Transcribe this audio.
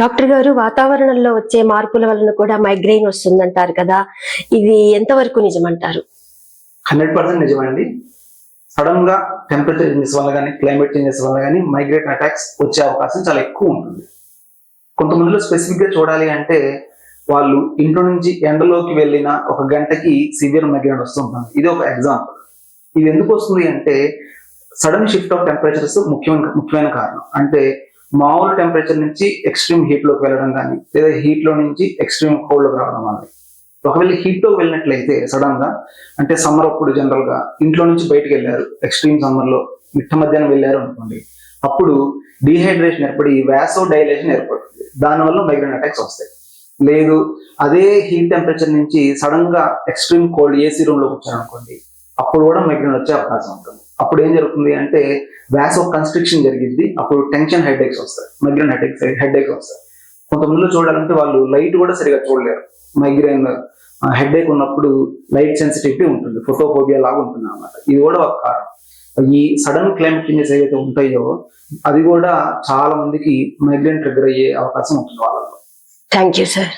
Doctor గారు వాతావరణంలో వచ్చే మార్పుల వలన కూడా మైగ్రెయిన్ వస్తుందంటారు కదా. ఇది ఎంతవరకు నిజమంటారు? హండ్రెడ్ పర్సెంట్ నిజమండి సడన్గా టెంపరేచర్ చేంజెస్ వల్ల కానీ క్లైమేట్ చేంజెస్ వల్ల కానీ మైగ్రేట్ అటాక్స్ వచ్చే అవకాశం చాలా ఎక్కువ ఉంటుంది. కొంతమందిలో స్పెసిఫిక్గా చూడాలి అంటే వాళ్ళు ఇంట్లో నుంచి ఎండలోకి వెళ్ళిన ఒక గంటకి సివియర్ మైగ్రేన్ వస్తుంటుంది ఇది ఒక ఎగ్జాంపుల్. ఇది ఎందుకు వస్తుంది అంటే సడన్ షిఫ్ట్ ఆఫ్ టెంపరేచర్స్ ముఖ్యమైన ముఖ్యమైన కారణం. అంటే మామూలు టెంపరేచర్ నుంచి ఎక్స్ట్రీమ్ హీట్లోకి వెళ్ళడం కానీ లేదా హీట్లో నుంచి ఎక్స్ట్రీమ్ కోల్డ్లోకి రావడం అనేది ఒకవేళ హీట్లోకి వెళ్ళినట్లయితే సడన్గా అంటే సమ్మర్ అప్పుడు జనరల్గా ఇంట్లో నుంచి బయటకు వెళ్ళారు ఎక్స్ట్రీమ్ సమ్మర్లో మిట్ట మధ్యాహ్నం వెళ్ళారు అనుకోండి అప్పుడు డీహైడ్రేషన్ ఏర్పడి వ్యాసో డైలేషన్ ఏర్పడుతుంది. దానివల్ల మైగ్రేన్ అటాక్స్ వస్తాయి. లేదు అదే హీట్ టెంపరేచర్ నుంచి సడన్గా ఎక్స్ట్రీమ్ కోల్డ్ ఏసీ రూమ్లోకి వచ్చారు అనుకోండి అప్పుడు కూడా మైగ్రేన్ వచ్చే అవకాశం ఉంటుంది. అప్పుడు ఏం జరుగుతుంది అంటే వ్యాసో కన్స్ట్రిక్షన్ జరిగింది అప్పుడు టెన్షన్ హెడ్ ఎక్స్ వస్తాయి. Migraine headaches headaches వస్తాయి. కొంతమందిలో చూడాలంటే వాళ్ళు లైట్ కూడా సరిగా చూడలేరు. మైగ్రేన్ హెడ్ ఏక్ ఉన్నప్పుడు లైట్ సెన్సిటివిటీ ఉంటుంది ఫోటోఫోబియా లాగా ఉంటుంది అన్నమాట. ఇది కూడా ఒక కారణం. ఈ సడన్ క్లైమేట్ చేంజెస్ ఏవైతే ఉంటాయో అది కూడా చాలా మందికి మైగ్రేన్ ట్రిగర్ అయ్యే అవకాశం ఉంటుంది వాళ్ళలో. Thank you sir